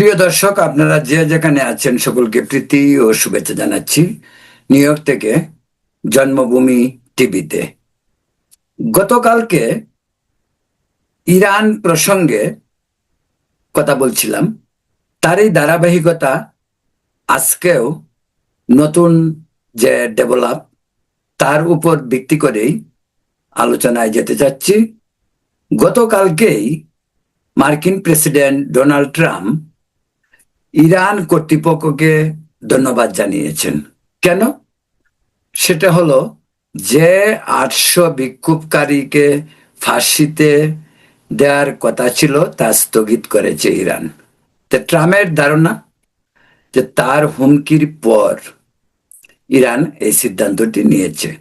প্রিয় দর্শক, আপনারা যে যেখানে আছেন, সকলকে প্রীতি ও শুভেচ্ছা জানাচ্ছি। নিউ ইয়র্ক থেকে জন্মভূমি টিভিতে। গতকালকে ইরান প্রসঙ্গে কথা বলছিলাম। তারই ধারাবাহিকতা আজকেও নতুন যে ডেভেলপ, তার উপর ভিত্তি করেই আলোচনায় যেতে চাচ্ছি। গতকালকেই মার্কিন প্রেসিডেন্ট ডোনাল্ড ট্রাম্প ইরান কর্তৃপক্ষকে ধন্যবাদ জানিয়েছেন। কেন? সেটা হলো যে আটশো বিক্ষোভকারীকে ফাঁসিতে দেওয়ার কথা ছিল তা স্থগিত করেছে ইরান। তো ট্রাম্পের ধারণা? যে তার হুমকির পর ইরান এই সিদ্ধান্তটি নিয়েছে।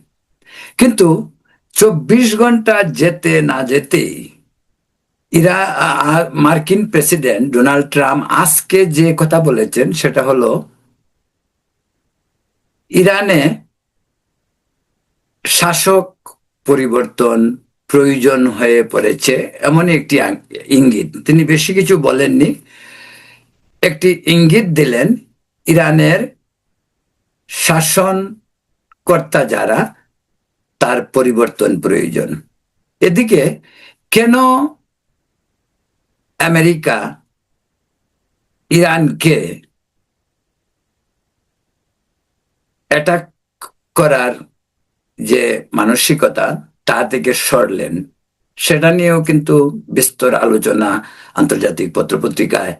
কিন্তু চব্বিশ ঘণ্টা যেতে না যেতেই ইরা মার্কিন প্রেসিডেন্ট ডোনাল্ড ট্রাম্প আজকে যে কথা বলেছেন সেটা হলো, ইরানে শাসক পরিবর্তন প্রয়োজন হয়ে পড়েছে এমন একটি ইঙ্গিত। তিনি বেশি কিছু বলেননি। একটি ইঙ্গিত দিলেন, ইরানের শাসন কর্তা যারা, তার পরিবর্তন প্রয়োজন। এদিকে কেন আমেরিকা, ইরানকে অ্যাটাক করার যে মানসিকতা, তা থেকে সরলেন। সেটা নিয়েও কিন্তু বিস্তর আলোচনা আন্তর্জাতিক পত্রপত্রিকায়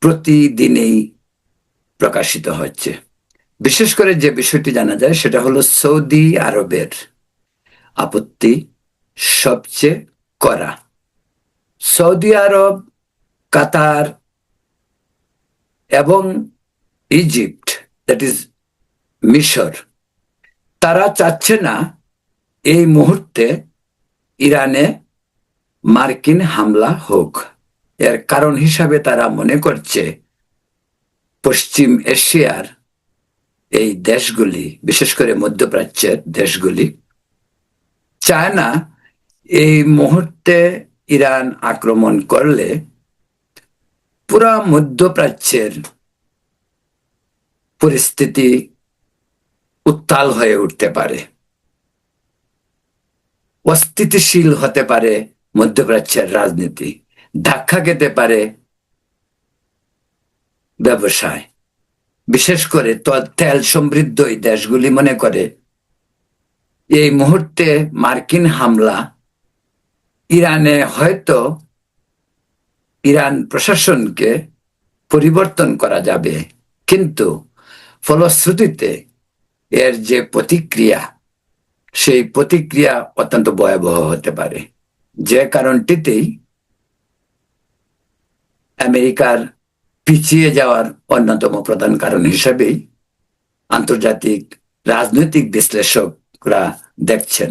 প্রতিদিনেই প্রকাশিত হচ্ছে। বিশেষ করে যে বিষয়টি জানা যায়, সেটা হলো সৌদি আরবের আপত্তি সবচেয়ে করা সৌদি আরব, কাতার এবং ইজিপ্ট দ্যাট ইজ মিশর, তারা চাচ্ছে না এই মুহূর্তে ইরানে মার্কিন হামলা হোক। এর কারণ হিসাবে তারা মনে করছে পশ্চিম এশিয়ার এই দেশগুলি, বিশেষ করে মধ্যপ্রাচ্যের দেশগুলি চায় না এই মুহূর্তে ইরান আক্রমণ করলে পুরা মধ্যপ্রাচ্যের পরিস্থিতি উত্তাল হয়ে উঠতে পারে। অস্থিতিশীল হতে পারে মধ্যপ্রাচ্যের রাজনীতি, ধাক্কা খেতে পারে ব্যবসায়। বিশেষ করে তেল সমৃদ্ধ এই দেশগুলি মনে করে। এই মুহূর্তে মার্কিন হামলা ইরানে হয়তো ইরান প্রশাসনকে পরিবর্তন করা যাবে, কিন্তু ফলশ্রুতিতে এর যে প্রতিক্রিয়া, সেই প্রতিক্রিয়া অত্যন্ত ভয়াবহ হতে পারে। যে কারণটিতেই আমেরিকার পিছিয়ে যাওয়ার অন্যতম প্রধান কারণ হিসেবেই আন্তর্জাতিক রাজনৈতিক বিশ্লেষকরা দেখছেন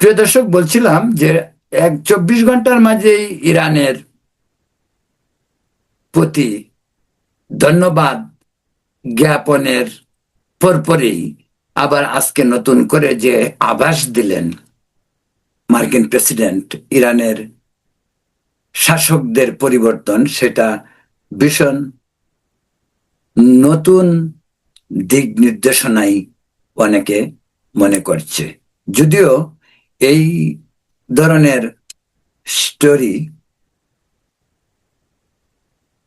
প্রিয় দর্শক, বলছিলাম যে এক চব্বিশ ঘণ্টার মাঝেই ইরানের প্রতি ধন্যবাদ জ্ঞাপনের পরপরই আবার আজকে নতুন করে যে আভাস দিলেন মার্কিন প্রেসিডেন্ট, ইরানের শাসকদের পরিবর্তন, সেটা ভীষণ নতুন দিক নির্দেশনাই অনেকে মনে করছে। যদিও এই ধরনের স্টোরি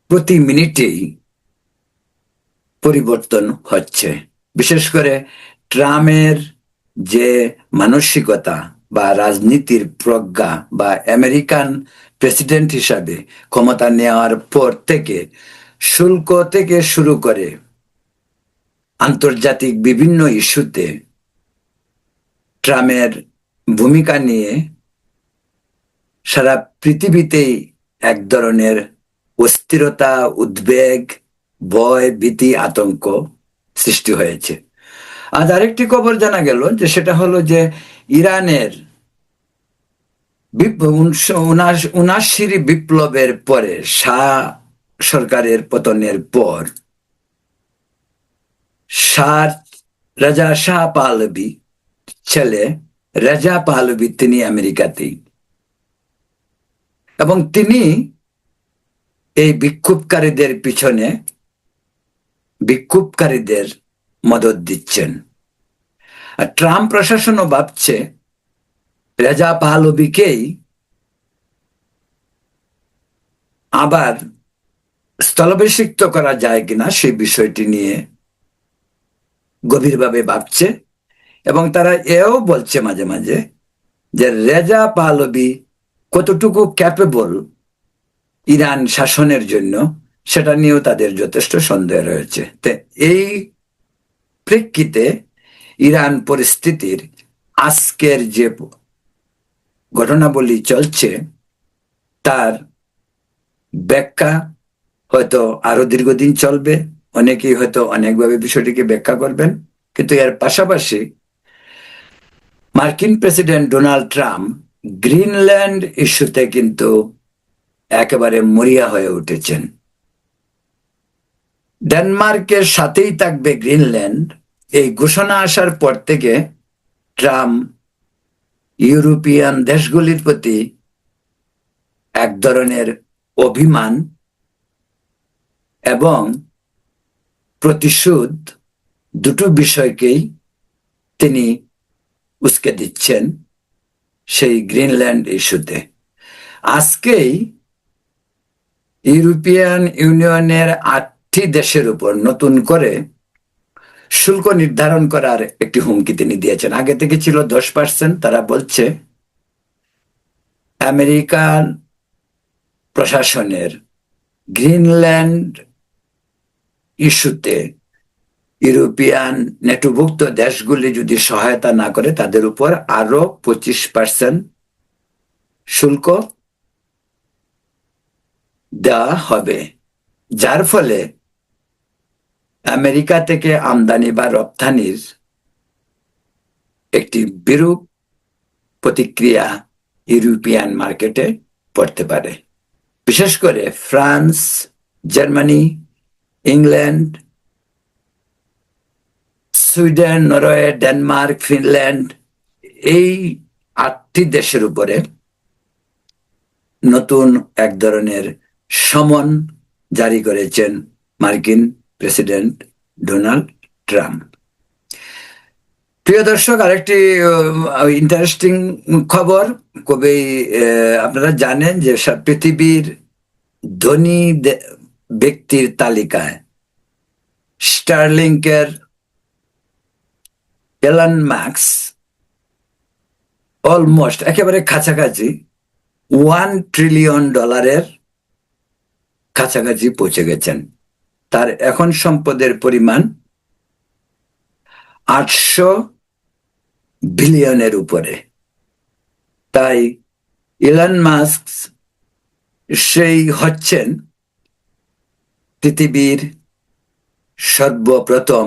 প্রতি মিনিটেই পরিবর্তন হচ্ছে। বিশেষ করে ট্রামের যে মানসিকতা বা রাজনীতির প্রজ্ঞা বা আমেরিকান প্রেসিডেন্ট হিসাবে ক্ষমতা নেওয়ার পর থেকে শুল্ক থেকে শুরু করে আন্তর্জাতিক বিভিন্ন ইস্যুতে ট্রাম্পের ভূমিকা নিয়ে সারা পৃথিবীতেই এক ধরনের অস্থিরতা, উদ্বেগ, ভয়, ভীতি, আতঙ্ক সৃষ্টি হয়েছে। আজ আরেকটি খবর জানা গেল যে সেটা হলো যে ইরানের উনাশির বিপ্লবের পরে শাহ সরকারের পতনের পর শাহ, রাজা শাহ পাহলবি ছেলে রাজা পাহলবি তিনি আমেরিকাতেই। এবং তিনি এই বিক্ষোভকারীদের পিছনে বিক্ষোভকারীদের মদত দিচ্ছেন। আর ট্রাম্প প্রশাসনও ভাবছে রেজা পাহলবিকেই আবার স্থলাভিষিক্ত করা যায় কিনা সেই বিষয়টি নিয়ে গভীরভাবে ভাবছে। এবং তারা এও বলছে মাঝে মাঝে যে রেজা পাহলবি কতটুকু ক্যাপেবল ইরান শাসনের জন্য, সেটা নিয়েও তাদের যথেষ্ট সন্দেহ রয়েছে। এই প্রেক্ষিতে ইরান পরিস্থিতির আজকের যে ঘটনাবলী চলছে, তার ব্যাখ্যা হয়তো আরও দীর্ঘদিন চলবে, অনেকেই হয়তো অনেকভাবে বিষয়টিকে ব্যাখ্যা করবেন, কিন্তু এর পাশাপাশি মার্কিন প্রেসিডেন্ট ডোনাল্ড ট্রাম্প গ্রিনল্যান্ড ইস্যুতে কিন্তু একেবারে মরিয়া হয়ে উঠেছেন। ডেনমার্কের সাথেই থাকবে গ্রিনল্যান্ড। এই ঘোষণা আসার পর থেকে ট্রাম্প ইউরোপিয়ান দেশগুলির প্রতি এক ধরনের অভিমান এবং প্রতিশোধ দুটো বিষয়কেই তিনি উস্কে দিচ্ছেন সেই গ্রিনল্যান্ড ইস্যুতে। আজকেই ইউরোপিয়ান ইউনিয়নের আটটি দেশের উপর নতুন করে শুল্ক নির্ধারণ করার একটি হুমকি তিনি দিয়েছেন। আগে থেকে ছিল দশ পার্সেন্ট, তারা বলছে আমেরিকান প্রশাসনের গ্রিনল্যান্ড ইস্যুতে ইউরোপিয়ান নেটোভুক্ত দেশগুলি যদি সহায়তা না করে, তাদের উপর আরও পঁচিশ পার্সেন্ট শুল্ক দেওয়া হবে। যার ফলে আমেরিকা থেকে আমদানি বা রপ্তানির একটি বিরূপ প্রতিক্রিয়া ইউরোপিয়ান মার্কেটে পড়তে পারে। বিশেষ করে France, Germany, England Sweden, Norway, Denmark, Finland, এই আটটি দেশের উপরে নতুন এক ধরনের সমন জারি করেছেন মার্কিন প্রেসিডেন্ট ডোনাল্ড ট্রাম্প। প্রিয় দর্শক, আরেকটি ইন্টারেস্টিং খবর কবে আপনারা জানেন যে সা- পৃথিবীর ধনী ব্যক্তির তালিকায় স্টারলিংকের এলান ম্যাক্স অলমোস্ট একেবারে কাছাকাছি ওয়ান ট্রিলিয়ন ডলারের কাছাকাছি পৌঁছে গেছেন। তার এখন সম্পদের পরিমাণ আটশো বিলিয়নের উপরে। তাই ইলন মাস্ক সেই হচ্ছেন পৃথিবীর সর্বপ্রথম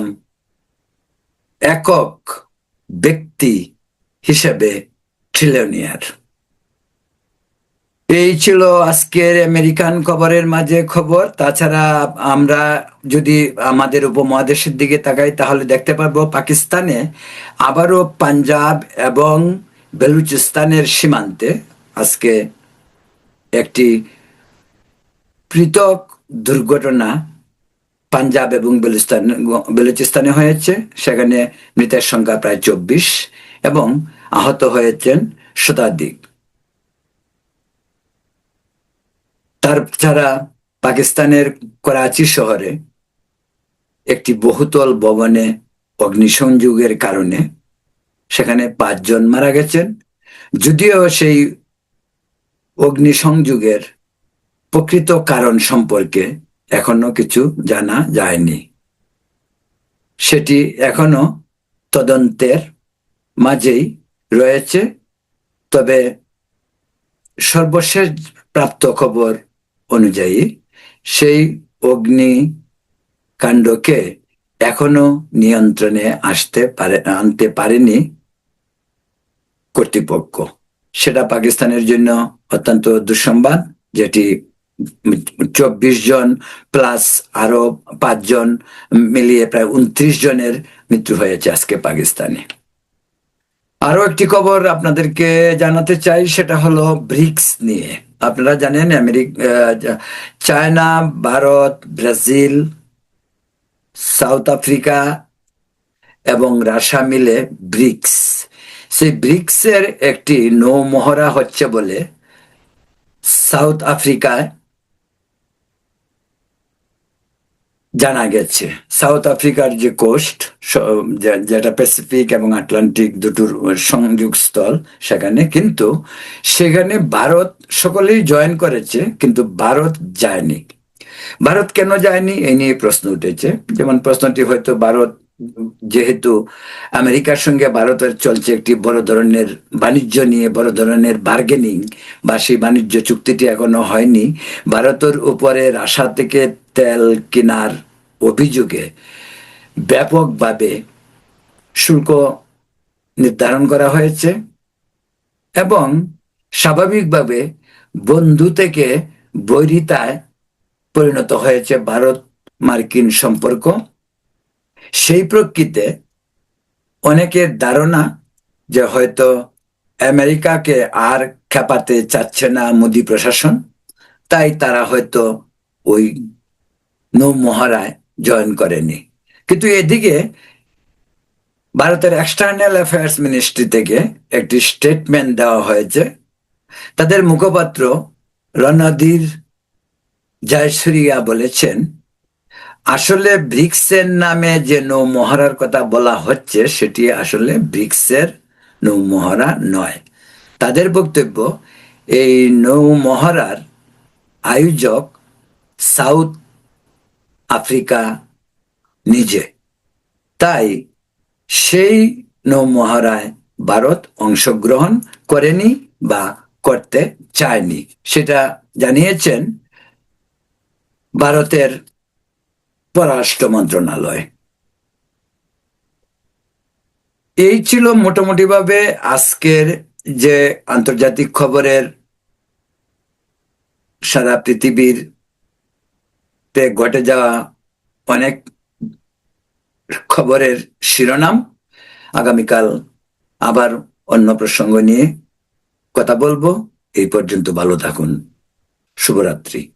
একক ব্যক্তি হিসেবে ট্রিলিয়নিয়ার এই ছিল আজকের আমেরিকান খবরের মাঝে খবর। তাছাড়া আমরা যদি আমাদের উপমহাদেশের দিকে তাকাই, তাহলে দেখতে পারব পাকিস্তানে আবারও পাঞ্জাব এবং বেলুচিস্তানের সীমান্তে আজকে একটি পৃথক দুর্ঘটনা পাঞ্জাব এবং বেলুস্তান বেলুচিস্তানে হয়েছে, সেখানে মৃতের সংখ্যা প্রায় চব্বিশ এবং আহত হয়েছেন শতাধিক। তাছাড়া পাকিস্তানের করাচি শহরে একটি বহুতল ভবনে অগ্নিসংযোগের কারণে সেখানে পাঁচজন মারা গেছেন। যদিও সেই অগ্নিসংযোগের প্রকৃত কারণ সম্পর্কে এখনও কিছু জানা যায়নি। সেটি এখনও তদন্তের মাঝেই রয়েছে, তবে সর্বশেষ প্রাপ্ত খবর অনুযায়ী সেই অগ্নি কাণ্ডকে এখনও নিয়ন্ত্রণে আসতে পারে, আনতে পারেনি কর্তৃপক্ষ। সেটা পাকিস্তানের জন্য অত্যন্ত দুঃসংবাদ, যেটি চব্বিশ জন প্লাস আরও পাঁচজন মিলিয়ে প্রায় উনত্রিশ জনের মৃত্যু হয়েছে আজকে পাকিস্তানে। আরও একটি খবর আপনাদেরকে জানাতে চাই, সেটা হলো ব্রিক্স নিয়ে। আপনারা জানেন America China, Bharat, Brazil, South Africa এবং রাশিয়া মিলে ব্রিক্স। সেই ব্রিক্সের একটি নৌমহড়া হচ্ছে বলে সাউথ আফ্রিকায় জানা গেছে। সাউথ আফ্রিকার যে কোস্ট যেটা প্যাসিফিক এবং আটলান্টিক দুটোর সংযোগ স্থল সেখানে, কিন্তু সেখানে ভারত সকলেই জয়েন করেছে, কিন্তু ভারত যায়নি। ভারত কেন যায়নি এই নিয়ে প্রশ্ন উঠেছে। যেমন প্রশ্নটি হয়তো ভারত যেহেতু আমেরিকার সঙ্গে ভারতের চলছে একটি বড় ধরনের বাণিজ্য নিয়ে, বড় ধরনের বার্গেনিং বা সেই বাণিজ্য চুক্তিটি এখনও হয়নি, ভারতের উপরে রাশা থেকে তেল কেনার অভিযোগে ব্যাপকভাবে শুল্ক নির্ধারণ করা হয়েছে এবং স্বাভাবিকভাবে বন্ধু থেকে বৈরিতায় পরিণত হয়েছে ভারত মার্কিন সম্পর্ক। সেই প্রকৃতিতে অনেকের ধারণা যে হয়তো আমেরিকাকে আর খেপাতে চাচ্ছে না মোদী প্রশাসন, তাই তারা হয়তো ওই নৌমহারায় জয়েন করেনি। কিন্তু এদিকে ভারতের এক্সটার্নাল অ্যাফেয়ার্স মিনিস্ট্রি থেকে একটি স্টেটমেন্ট দেওয়া হয়েছে। তাদের মুখপাত্র রণধীর জয়সুরিয়া বলেছেন আসলে ব্রিক্সের নামে যে নৌমহারার কথা বলা হচ্ছে, সেটি আসলে ব্রিক্সের নৌমহারা নয়। তাদের বক্তব্য, এই নৌমহারার আয়োজক সাউথ আফ্রিকা নিজে। তাই সেই নৌমহারায় ভারত অংশগ্রহণ করেনি বা করতে চায়নি। সেটা জানিয়েছেন ভারতের পররাষ্ট্র মন্ত্রণালয়। এই ছিল মোটামুটিভাবে আজকের যে আন্তর্জাতিক খবরের সারা পৃথিবীর তে ঘটে যাওয়া অনেক খবরের শিরোনাম। আগামীকাল আবার অন্য প্রসঙ্গ নিয়ে কথা বলব। এই পর্যন্ত ভালো থাকুন। শুভরাত্রি।